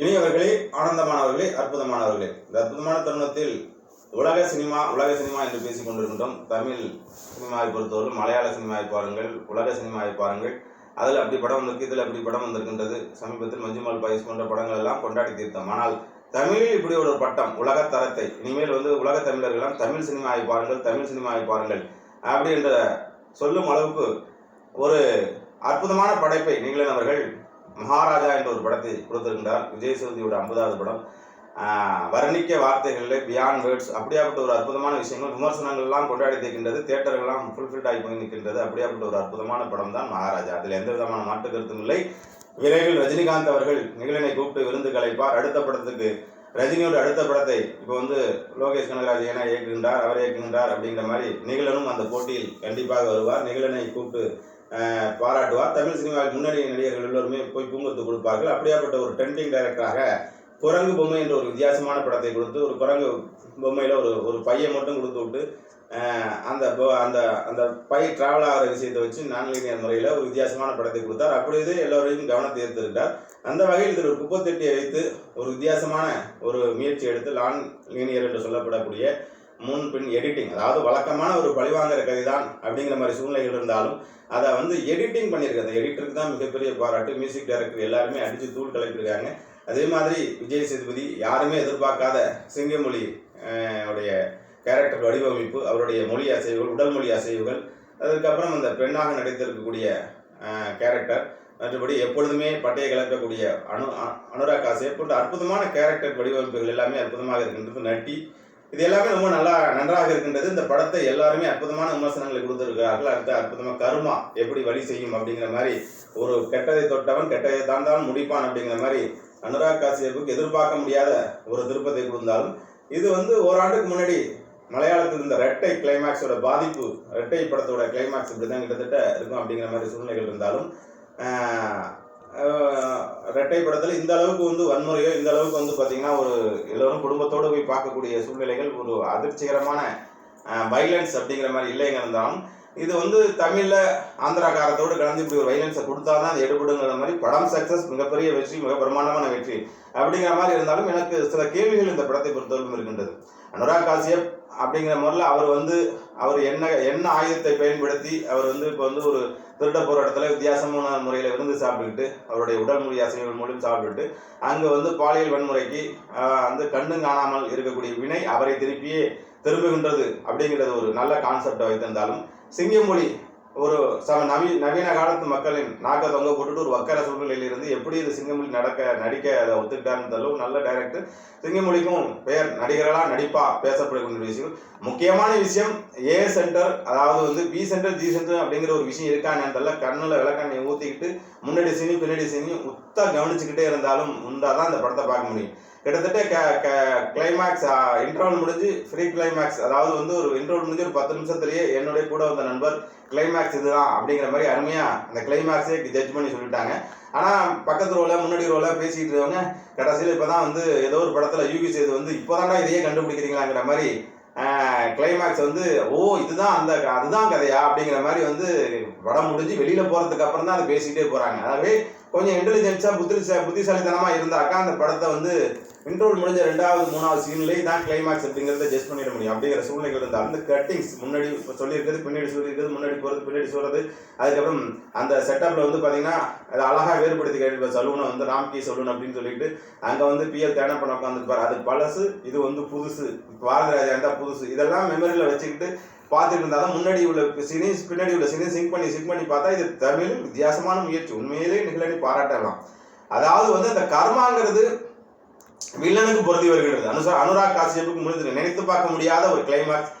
இனியவர்களே ஆனந்தமானவர்களே அற்புதமானவர்களே. இந்த அற்புதமான தருணத்தில் உலக சினிமா உலக சினிமா என்று பேசிக் கொண்டிருக்கின்றோம். தமிழ் சினிமாவை பொறுத்தவரை மலையாள சினிமாவை பாருங்கள் உலக சினிமாவை பாருங்கள். அதில் அப்படி படம் வந்திருக்கு இதில் அப்படி படம் வந்திருக்கின்றது. சமீபத்தில் மஞ்சுமால் பாயஸ் போன்ற படங்கள் எல்லாம் கொண்டாடி தீர்த்தோம். ஆனால் தமிழில் இப்படி ஒரு பட்டம் உலக தரத்தை இனிமேல் வந்து உலக தமிழர்களெல்லாம் தமிழ் சினிமாவை பாருங்கள் தமிழ் சினிமாவை பாருங்கள் அப்படின்ற சொல்லும் அளவுக்கு ஒரு அற்புதமான படைப்பை நீங்களன் அவர்கள் மகாராஜா என்ற ஒரு படத்தை கொடுத்திருக்கின்றார். விஜய் சேதுபதியோட ஐம்பதாவது படம். வர்ணிக்க வார்த்தைகளில் பியாண்ட் வேர்ட்ஸ் அப்படியாப்பட்ட ஒரு அற்புதமான விஷயங்கள் விமர்சனங்கள்லாம் கொண்டாடி இருக்கின்றது தேட்டர்கள்லாம் ஃபுல்ஃபில்ட் ஆகி போய் நிற்கின்றது அப்படியாப்பட்ட ஒரு அற்புதமான படம் தான் மகாராஜா. அதில் எந்த விதமான மாற்று கருத்தும் இல்லை. விரைவில் ரஜினிகாந்த் அவர்கள் நிகழனை கூப்பிட்டு விருந்து கலைப்பார். அடுத்த படத்துக்கு ரஜினியோட அடுத்த படத்தை இப்போ வந்து லோகேஷ் கனகராஜ் ஏன்னா இயக்குகின்றார் அவர் இயக்குகின்றார் அப்படிங்கிற மாதிரி நிகழனும் அந்த போட்டியில் கண்டிப்பாக வருவார். நிகழனை கூப்பிட்டு பாராட்டுவார் தமிழ் சினிமாவில் முன்னணி நடிகர்கள் எல்லோருமே போய் பூங்கத்து கொடுப்பார்கள். அப்படியாப்பட்ட ஒரு ட்ரெண்டிங் டைரக்டராக குரங்கு பொம்மை என்ற ஒரு வித்தியாசமான படத்தை கொடுத்து ஒரு குரங்கு பொம்மையில் ஒரு ஒரு பையன் மட்டும் கொடுத்து விட்டு அந்த அந்த அந்த பை டிராவல் ஆகிற விஷயத்தை வச்சு நான்லீனியர் முறையில் ஒரு வித்தியாசமான படத்தை கொடுத்தார். அப்படியே எல்லோரையும் கவனத்தை ஈர்த்திருக்கிறார் அந்த வகையில் இதில் ஒரு குப்பத்தட்டியை வைத்து ஒரு வித்தியாசமான ஒரு முயற்சி எடுத்து லான் லீனியர் என்று சொல்லப்படக்கூடிய முன் பின் எடிட்டிங் அதாவது வழக்கமான ஒரு பழிவாங்கிற கதை தான் அப்படிங்கிற மாதிரி சூழ்நிலைகள் இருந்தாலும் அதை வந்து எடிட்டிங் பண்ணியிருக்காங்க அந்த எடிட்டருக்கு தான் மிகப்பெரிய பாராட்டு. மியூசிக் டைரக்டர் எல்லாருமே அடித்து தூள் கலப்பியிருக்காங்க. அதே மாதிரி விஜய் சேதுபதி யாருமே எதிர்பார்க்காத சிங்கமொழி உடைய கேரக்டர் வடிவமைப்பு அவருடைய மொழி அசைவுகள் உடல் மொழி அசைவுகள் அதுக்கப்புறம் அந்த பெண்ணாக நடித்திருக்கக்கூடிய கேரக்டர் மற்றபடி எப்பொழுதுமே பட்டையை கலக்கக்கூடிய அனு அனுராக் காசே போன்ற அற்புதமான கேரக்டர் வடிவமைப்புகள் எல்லாமே அற்புதமாக இருக்கின்றது. நட்டி இது எல்லாமே ரொம்ப நல்லா நன்றாக இருக்கின்றது. இந்த படத்தை எல்லாருமே அற்புதமான விமர்சனங்களை கொடுத்துருக்கிறார்கள். அடுத்த அற்புதமாக கருமா எப்படி வழி செய்யும் அப்படிங்கிற மாதிரி ஒரு கெட்டதை தொட்டவன் கெட்டதை தாண்டான் முடிப்பான் அப்படிங்கிற மாதிரி அனுராக் காசியப்புக்கு எதிர்பார்க்க முடியாத ஒரு திருப்பத்தை கொடுத்தாலும் இது வந்து ஓராண்டுக்கு முன்னாடி மலையாளத்தில் இந்த ரெட்டை கிளைமேக்ஸோட பாதிப்பு ரெட்டை படத்தோட கிளைமேக்ஸ் இப்படி தான் கிட்டத்தட்ட இருக்கும் அப்படிங்கிற மாதிரி சூழ்நிலைகள் இருந்தாலும் ரெட்டை படத்தில் இந்த அளவுக்கு வந்து வன்முறையோ இந்த அளவுக்கு வந்து பார்த்தீங்கன்னா ஒரு எல்லோரும் குடும்பத்தோடு போய் பார்க்கக்கூடிய சூழ்நிலைகள் ஒரு அதிர்ச்சிகரமான வைலன்ஸ் அப்படிங்கிற மாதிரி இல்லைங்க இருந்தாலும் இது வந்து தமிழில் ஆந்திராக்காரத்தோடு கலந்து இப்படி ஒரு வைலன்ஸை கொடுத்தா தான் அது எடுபடுங்கிற மாதிரி படம் சக்ஸஸ் மிகப்பெரிய வெற்றி மிக பிரமாண்டமான வெற்றி அப்படிங்கிற மாதிரி இருந்தாலும் எனக்கு சில கேள்விகள் இந்த படத்தை பொறுத்தவரைக்கும் இருக்கின்றது. அனுராக் காசியப் அப்படிங்கிற முறையில் அவர் வந்து அவர் என்ன என்ன ஆயுதத்தை பயன்படுத்தி அவர் வந்து இப்போ வந்து ஒரு திருட போகிற இடத்துல வித்தியாசமான முறையில் விருந்து சாப்பிட்டுக்கிட்டு அவருடைய உடல் மொழி அசைவுகள் மூலம் சாப்பிட்டுட்டு அங்கே வந்து பாலியல் வன்முறைக்கு அந்த வந்து கண்ணும் காணாமல் இருக்கக்கூடிய வினை அவரை திருப்பியே திரும்புகின்றது அப்படிங்கிறது ஒரு நல்ல கான்செப்டை வைத்திருந்தாலும் சிங்கமொழி ஒரு சம நவீ நவீன காலத்து மக்களின் நாக்க தொங்க போட்டுட்டு ஒரு வக்கர சூழ்நிலையில இருந்து எப்படி இது சிங்கமொழி நடக்க நடிக்க அதை ஒத்துக்கிட்டாருந்தாலும் நல்ல டைரக்டர் சிங்கமொழிக்கும் பெயர் நடிகர்களா நடிப்பா பேசப்படக்கூடிய விஷயம் முக்கியமான விஷயம் ஏ சென்டர் அதாவது வந்து பி சென்டர் ஜி சென்டர் அப்படிங்கிற ஒரு விஷயம் இருக்கான்னு கண்ணில் விளக்கண்ணையை ஊற்றிக்கிட்டு முன்னாடி சீனி பின்னாடி சீனி உத்தா கவனிச்சுக்கிட்டே இருந்தாலும் உண்டாதான் அந்த இந்த படத்தை பார்க்க முடியும். கிட்டத்தட்ட க க கிளைமேக்ஸ் இன்ட்ரோல் முடிஞ்சு ஃப்ரீ கிளைமேக்ஸ் அதாவது வந்து ஒரு இன்ட்ரோல் முடிஞ்சு ஒரு பத்து நிமிஷத்துலேயே என்னுடைய கூட வந்த நண்பர் கிளைமேக்ஸ் இதுதான் அப்படிங்கிற மாதிரி அருமையாக அந்த கிளைமேக்ஸே ஜட்ஜ் பண்ணி சொல்லிட்டாங்க. ஆனால் பக்கத்து ரோல முன்னாடி ரோல பேசிக்கிட்டு இருக்கவங்க கடைசியில் இப்போ தான் வந்து ஏதோ ஒரு படத்தில் யூகி செய்து வந்து இப்போதான்டா இதையே கண்டுபிடிக்கிறீங்களாங்கிற மாதிரி கிளைமேக்ஸ் வந்து ஓ இதுதான் அந்த அதுதான் கதையா அப்படிங்கிற மாதிரி வந்து படம் முடிஞ்சு வெளியில போறதுக்கு அப்புறம் தான் அதை பேசிக்கிட்டே போறாங்க. அதாவது கொஞ்சம் இன்டெலிஜென்ஸா புத்திசா புத்திசாலித்தனமா இருந்தாக்கா அந்த படத்தை வந்து இன்ட்ரோல் முடிஞ்ச ரெண்டாவது மூணாவது சீன்லேயே தான் கிளைமேக்ஸ் அப்படிங்கிறத ஜஸ்ட் பண்ணிட முடியும். அப்படிங்கிற சூழ்நிலைகள் இருந்தால் அந்த கட்டிங்ஸ் முன்னாடி சொல்லியிருக்கிறது பின்னாடி சொல்லியிருக்கிறது முன்னாடி போகிறது பின்னாடி சொல்கிறது அதுக்கப்புறம் அந்த செட்டப்பில் வந்து பார்த்தீங்கன்னா அது அழகாக வேறுபடுத்தி கேட்டு சலூனை வந்து ராம்கி சலூன் அப்படின்னு சொல்லிட்டு அங்கே வந்து பிஎல் தேன பண்ண உட்காந்துருப்பார் அது பழசு இது வந்து புதுசு. பாரதிராஜா இருந்தால் புதுசு. இதெல்லாம் மெமரியில் வச்சுக்கிட்டு பார்த்துட்டு இருந்தால் தான் முன்னாடி உள்ள சினிஸ் பின்னாடி உள்ள சினிஸ் சிங்க் பண்ணி சிங்க் பண்ணி பார்த்தா இது தமிழ் வித்தியாசமான முயற்சி. உண்மையிலே நிகழனி பாராட்டலாம் அதாவது வந்து அந்த கர்மாங்கிறது வில்லனுக்கு பொருந்தி வருகிறது. அனுசா அனுராக் காசியப்புக்கு முடிந்தது. நினைத்து பார்க்க முடியாத ஒரு கிளைமாக்ஸ்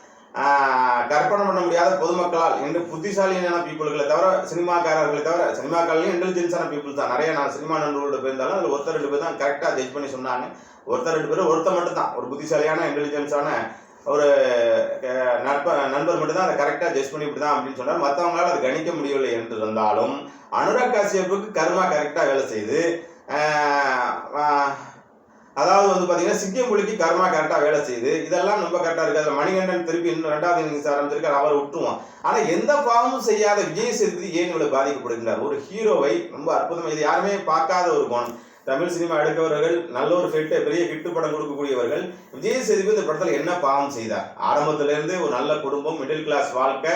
கற்பனை பண்ண முடியாத பொதுமக்களால் என்று புத்திசாலியான பீப்புள்களை தவிர சினிமாக்காரர்களை தவிர சினிமாக்காரர்களையும் இன்டெலிஜென்ஸான பீப்புள் தான். நிறைய நான் சினிமா நண்பர்களோட போயிருந்தாலும் அதில் ஒருத்தர் ரெண்டு பேர் தான் கரெக்டாக ஜட்ஜ் பண்ணி சொன்னாங்க. ஒருத்தர் ரெண்டு பேரும் ஒருத்தர் மட்டும் தான் ஒரு புத்திசாலியான இன்டெலிஜென்ஸான ஒரு நட்ப நண்பர் மட்டும் தான் அதை கரெக்டாக ஜட்ஜ் பண்ணி இப்படி தான் அப்படின்னு சொன்னார். மற்றவங்களால் அதை கணிக்க முடியவில்லை என்று இருந்தாலும் அனுராக் காசியப்புக்கு கர்மா கரெக்டாக வேலை செய்து அதாவது வந்து பார்த்தீங்கன்னா சிக்கிம் புலிக்கு கர்மா கரெக்டாக வேலை செய்யுது. இதெல்லாம் ரொம்ப கரெக்டாக இருக்குது அதில் மணிகண்டன் திருப்பி இன்னும் ரெண்டாவது இன்னிங்ஸ் ஆரம்பிச்சிருக்காரு. அவர் விட்டுருவான். ஆனால் எந்த பாவமும் செய்யாத விஜய் சேதுபதி ஏன் இவ்வளோ பாதிக்கப்படுகிறார் ஒரு ஹீரோவை ரொம்ப அற்புதமாக இது யாருமே பார்க்காத ஒரு கோணம். தமிழ் சினிமா எடுக்கவர்கள் நல்ல ஒரு ஹிட் பெரிய ஹிட்டு படம் கொடுக்கக்கூடியவர்கள் விஜய் சேதுபதி இந்த படத்தில் என்ன பாவம் செய்தார்? ஆரம்பத்துலேருந்து ஒரு நல்ல குடும்பம் மிடில் கிளாஸ் வாழ்க்கை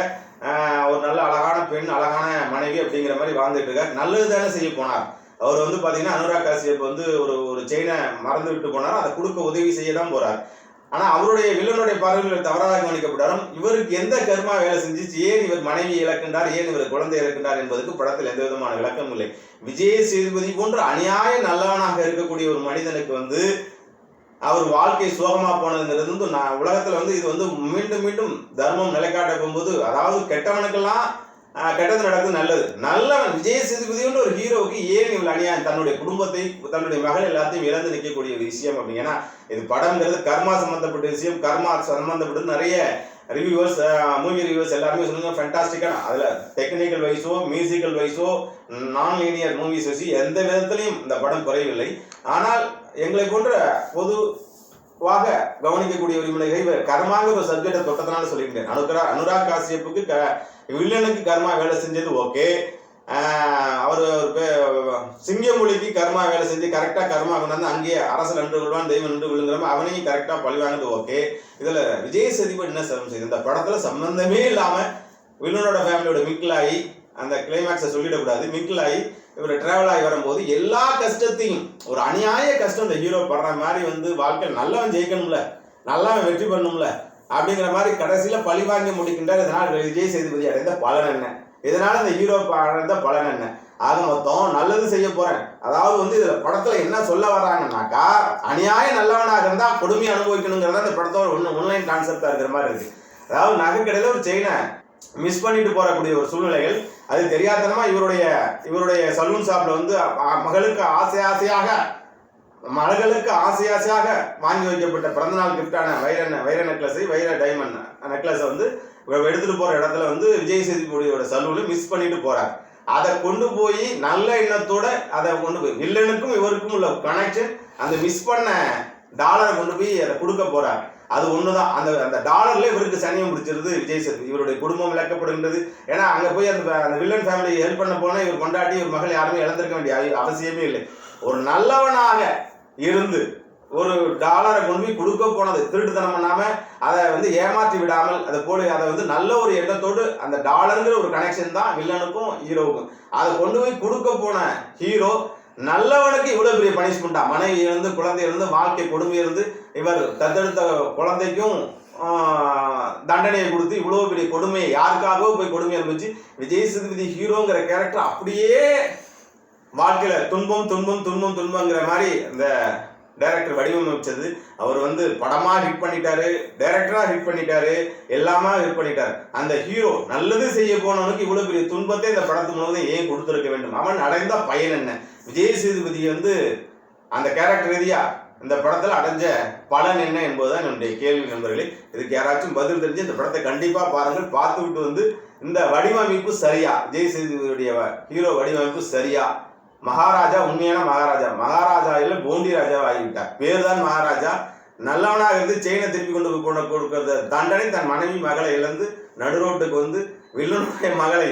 ஒரு நல்ல அழகான பெண் அழகான மனைவி அப்படிங்கிற மாதிரி வாழ்ந்துட்டு இருக்கார். நல்லது தானே செய்ய போனார். அவர் வந்து பார்த்தீங்கன்னா அனுராக் காசியப் வந்து ஒரு ஒரு செயினை மறந்து விட்டு போனார். அதை கொடுக்க உதவி செய்ய தான் போறார். ஆனால் அவருடைய வில்லனுடைய பார்வையில் தவறாக கவனிக்கப்பட்டாலும் இவருக்கு எந்த கர்மா வேலை செஞ்சுச்சு? ஏன் இவர் மனைவி இழக்கின்றார்? ஏன் இவர் குழந்தை இழக்கின்றார் என்பதற்கு படத்தில் எந்த விதமான விளக்கம் இல்லை. விஜய் சேதுபதி போன்ற அநியாய நல்லவனாக இருக்கக்கூடிய ஒரு மனிதனுக்கு வந்து அவர் வாழ்க்கை சோகமாக போனதுங்கிறது வந்து நான் உலகத்தில் வந்து இது வந்து மீண்டும் மீண்டும் தர்மம் நிலைக்காட்ட போகும்போது அதாவது கெட்டவனுக்கெல்லாம் கெட்டது நடக்குது நல்லது. நல்லவன் விஜய் சேதுபதின்ற ஒரு ஹீரோவுக்கு ஏன் இவ்வளவு அநியாயம்? தன்னுடைய குடும்பத்தை தன்னுடைய மகள் எல்லாத்தையும் இழந்து நிற்கக்கூடிய ஒரு விஷயம் அப்படிங்கன்னா இது படம்ங்கிறது கர்மா சம்பந்தப்பட்ட விஷயம். கர்மா சம்பந்தப்பட்டது நிறைய ரிவ்யூவர்ஸ் மூவி ரிவ்யூவர்ஸ் எல்லாருமே சொல்லுங்க ஃபென்டாஸ்டிக்கான அதில் டெக்னிக்கல் வைஸோ மியூசிக்கல் வைஸோ நான் லீனியர் மூவிஸ் வச்சு எந்த விதத்துலையும் இந்த படம் குறையவில்லை. ஆனால் எங்களை போன்ற பொதுவாக கவனிக்கக்கூடிய உரிமையை கர்மாங்கிற ஒரு சப்ஜெக்டை தொட்டதுனால சொல்லியிருக்கேன் அனுரா அனுராக் காசியப்புக்கு க வில்லனுக்கு கர்மா வேலை செஞ்சது ஓகே. அவர் சிங்கமொழிக்கு கர்மா வேலை செஞ்சு கரெக்டாக கர்மா கொண்டாந்து அங்கேயே அரசு நின்று விழுவான் தெய்வம் நின்று விழுங்குறம. அவனையும் கரெக்டாக பழிவானது ஓகே. இதில் விஜய் சேதுபதி என்ன சிரமம் செய்யுது இந்த படத்தில் சம்பந்தமே இல்லாமல் வில்லனோட ஃபேமிலியோட மிங்கிள் அந்த கிளைமேக்ஸை சொல்லிடக்கூடாது. மிங்கிள் இவர் டிராவல் ஆகி வரும்போது எல்லா கஷ்டத்தையும் ஒரு அநியாய கஷ்டம் இந்த ஹீரோ படுற மாதிரி வந்து வாழ்க்கையில் நல்லவன் ஜெயிக்கணும்ல. நல்லவன் வெற்றி பண்ணணும்ல அப்படிங்கிற மாதிரி கடைசியில் பழி வாங்கி முடிக்கின்றார். இதனால் விஜய் சேதுபதி அடைந்த பலன் என்ன? இதனால் இந்த ஹீரோ அடைந்த பலன் என்ன? ஆக மொத்தம் நல்லது செய்ய போறேன். அதாவது வந்து இதுல படத்துல என்ன சொல்ல வராங்கன்னாக்கா அநியாய நல்லவனாக இருந்தா கொடுமை அனுபவிக்கணுங்கிறத அந்த படத்தோட ஒன்று ஒன்லைன் கான்செப்டா இருக்கிற மாதிரி இருக்கு. அதாவது நகைக்கடையில ஒரு செயினை மிஸ் பண்ணிட்டு போறக்கூடிய ஒரு சூழ்நிலைகள் அது தெரியாதனமா இவருடைய இவருடைய சலூன் ஷாப்ல வந்து மகளுக்கு ஆசை ஆசையாக மலர்களுக்கு ஆசை ஆசையாக வாங்கி வைக்கப்பட்ட பிறந்தநாள் கிஃப்டான வைர வைர நெக்லஸை வைர டைமண்ட் நெக்லஸை வந்து எடுத்துகிட்டு போகிற இடத்துல வந்து விஜய் சேதுபதியோட சலூன்ல மிஸ் பண்ணிட்டு போகிறார் அதை கொண்டு போய் நல்ல எண்ணத்தோட அதை கொண்டு போய் வில்லனுக்கும் இவருக்கும் உள்ள கனெக்ஷன் அந்த மிஸ் பண்ண டாலரை கொண்டு போய் அதை கொடுக்க போகிறார் அது ஒண்ணுதான். அந்த அந்த டாலர்ல இவருக்கு சனியம் பிடிச்சிருது விஜய் சேது இவருடைய குடும்பம் இழக்கப்படுகின்றது ஏன்னா அங்க போய் அந்த அந்த வில்லன் ஃபேமிலியை ஹெல்ப் பண்ண போனா இவர் கொண்டாடி இவர் மகள் யாருமே இழந்திருக்க வேண்டிய அவசியமே இல்லை. ஒரு நல்லவனாக இருந்து ஒரு டாலரை கொண்டு போய் கொடுக்க போனது. திருட்டுத்தனம் பண்ணாமல் அதை வந்து ஏமாற்றி விடாமல் அதை போடு அதை வந்து நல்ல ஒரு எண்ணத்தோடு அந்த டாலருங்கிற ஒரு கனெக்ஷன் தான் வில்லனுக்கும் ஹீரோவுக்கும். அதை கொண்டு போய் கொடுக்க போன ஹீரோ நல்லவனுக்கு இவ்வளோ பெரிய பனிஷ்மெண்டா மனைவி இருந்து குழந்தை இருந்து வாழ்க்கை கொடுமை இருந்து இவர் தத்தெடுத்த குழந்தைக்கும் தண்டனையை கொடுத்து இவ்வளோ பெரிய கொடுமையை யாருக்காகவோ போய் கொடுமை இருந்துச்சு விஜய் சேதுபதி ஹீரோங்கிற கேரக்டர் அப்படியே வாழ்க்கையில துன்பம் துன்பம் துன்பம் துன்பங்கிற மாதிரி இந்த டைரக்டர் வடிவமைச்சது. அவர் வந்து படமா ஹிட் பண்ணிட்டாரு டைரக்டரா ஹிட் பண்ணிட்டாரு எல்லாமா ஹிட் பண்ணிட்டாரு. அந்த ஹீரோ நல்லது செய்ய போனவனுக்கு இவ்வளவு பெரிய துன்பத்தை இந்த படத்து முழுவதும் ஏன் கொடுத்துருக்க வேண்டும்? அவன் அடைந்த பயன் என்ன? விஜய் சேதுபதி வந்து அந்த கேரக்டர் ரீதியா இந்த படத்தில் அடைஞ்ச பலன் என்ன என்பதுதான் என்னுடைய கேள்வி நண்பர்களே. இதுக்கு யாராச்சும் பதில் தெரிஞ்சு இந்த படத்தை கண்டிப்பா பாருங்கள். பார்த்துவிட்டு வந்து இந்த வடிவமைப்பு சரியா? விஜய் சேதுபதியுடைய ஹீரோ வடிவமைப்பு சரியா? மகாராஜா உண்மையான மகாராஜா. மகாராஜா இல்ல போண்டி ராஜாவா ஆகிவிட்டார் பேர் தான் மகாராஜா. நல்லவனாக இருந்து செயினை திருப்பி கொண்டு போய் கொண்டு தண்டனை தன் மனைவி மகளை இழந்து நடுரோட்டுக்கு வந்து வில்லனுடைய மகளை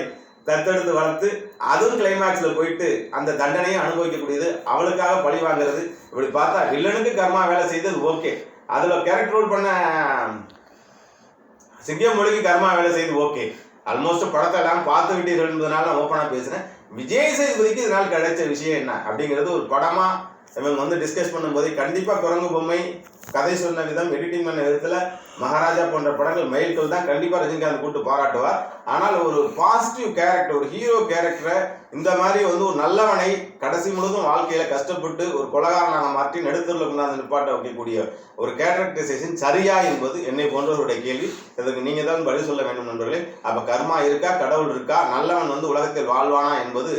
தத்தெடுத்து வளர்த்து அதுவும் கிளைமேக்ஸில் போயிட்டு அந்த தண்டனையை அனுபவிக்கக்கூடியது அவளுக்காக பழி வாங்குறது. இப்படி பார்த்தா வில்லனுக்கு கர்மா வேலை செய்தது ஓகே. அதில் கேரக்டர் ரோல் பண்ண சிங்கம் மொழிக்கு கர்மா வேலை செய்து ஓகே. ஆல்மோஸ்ட் படத்தை எல்லாம் பார்த்து விட்டீர்கள் என்பதனால நான் ஓப்பனாக பேசுகிறேன் விஜய் சேதுபதிக்கு இதனால் கிடைச்ச விஷயம் என்ன அப்படிங்கிறது ஒரு படமா இவங்க வந்து டிஸ்கஸ் பண்ணும்போது கண்டிப்பாக குரங்கு பொம்மை கதை சொன்ன விதம் எடிட்டிங் பண்ண விதத்தில் மகாராஜா போன்ற படங்கள் மைல்கள் தான் கண்டிப்பாக ரஜினிகாந்த் கூட்டு பாராட்டுவார். ஆனால் ஒரு பாசிட்டிவ் கேரக்டர் ஒரு ஹீரோ கேரக்டரை இந்த மாதிரி வந்து ஒரு நல்லவனை கடைசி முழுதும் வாழ்க்கையில் கஷ்டப்பட்டு ஒரு கொலகாரனாக மாற்றி நடுத்தரில் கொண்டாந்து நிப்பாட்ட வைக்கக்கூடிய ஒரு கேரக்டரைசேஷன் சரியா என்பது என்னை போன்றவருடைய கேள்வி. இதற்கு நீங்கள் தான் பதில் சொல்ல வேண்டும் நண்பர்களே. அப்போ கர்மா இருக்கா கடவுள் இருக்கா நல்லவன் வந்து உலகத்தில் வாழ்வானா என்பது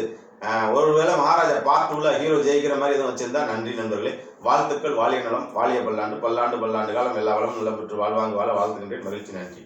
ஒருவேளை மகாராஜா பார்ட் உள்ள ஹீரோ ஜெயிக்கிற மாதிரி எதுவும் வச்சிருந்தா நன்றி நண்பர்களே. வாழ்த்துக்கள் வாழிய நலம் வாழிய பல்லாண்டு பல்லாண்டு பல்லாண்டு காலம் எல்லா வளமும் நிலம் பெற்று வாழ்வாங்க வாழ வாழ்த்துகின்றேன். மகிழ்ச்சி நன்றி.